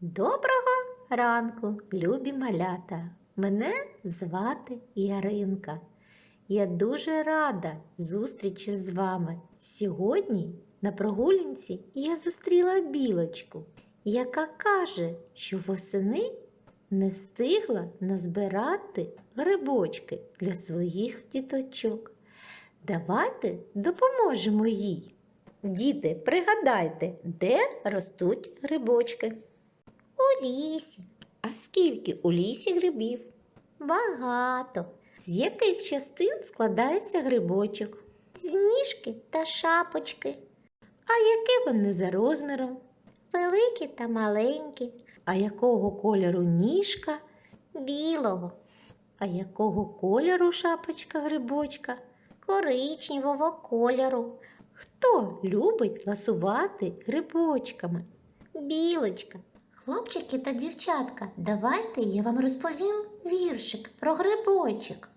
Доброго ранку, любі малята. Мене звати Яринка. Я дуже рада зустрічі з вами. Сьогодні на прогулянці я зустріла білочку, яка каже, що восени не встигла назбирати грибочки для своїх діточок. Давайте допоможемо їй. Діти, пригадайте, де ростуть грибочки. Лісі. А скільки у лісі грибів? Багато. З яких частин складається грибочок? З ніжки та шапочки. А які вони за розміром? Великі та маленькі. А якого кольору ніжка? Білого. А якого кольору шапочка грибочка? Коричневого кольору. Хто любить ласувати грибочками? Білочка. Хлопчики та дівчатка, давайте я вам розповім віршик про грибочок.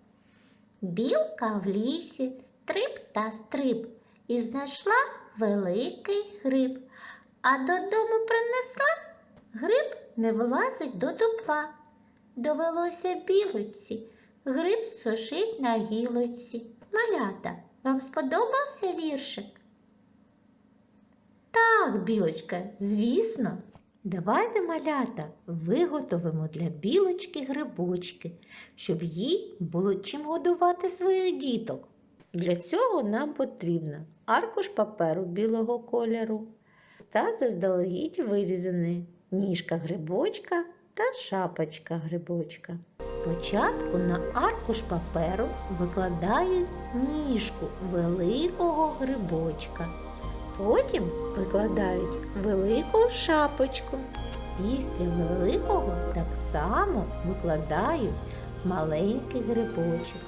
Білка в лісі стрип та стрип і знайшла великий гриб, а додому принесла гриб не влазить до дупла. Довелося білочці гриб сушить на гілочці. Малята, вам сподобався віршик? Так, білочка, звісно. Давайте, малята, виготовимо для білочки грибочки, щоб їй було чим годувати своїх діток. Для цього нам потрібно аркуш паперу білого кольору та заздалегідь вирізаний ніжка грибочка та шапочка грибочка. Спочатку на аркуш паперу викладають ніжку великого грибочка. Потім викладають велику шапочку. Після великого так само викладають маленький грибочок.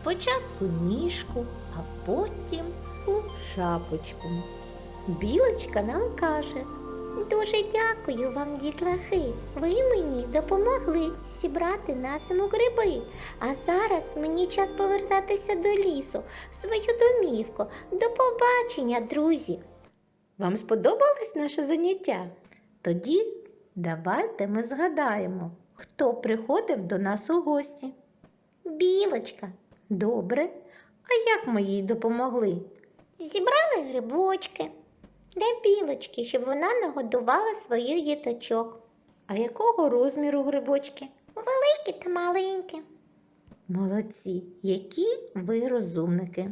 Спочатку ніжку, а потім у шапочку. Білочка нам каже, Дуже дякую вам, дітлахи. Ви мені допомогли зібрати на зиму гриби. А зараз мені час повертатися до лісу, в свою домівку. До побачення, друзі. Вам сподобалось наше заняття? Тоді давайте ми згадаємо, хто приходив до нас у гості. Білочка. Добре. А як ми їй допомогли? Зібрали грибочки для білочки, щоб вона нагодувала своїх діточок. А якого розміру грибочки? Великі та маленькі. Молодці, які ви розумники.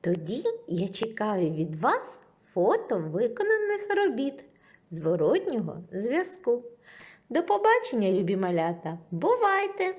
Тоді я чекаю від вас фото виконаних робіт зворотнього зв'язку. До побачення, любі малята! Бувайте!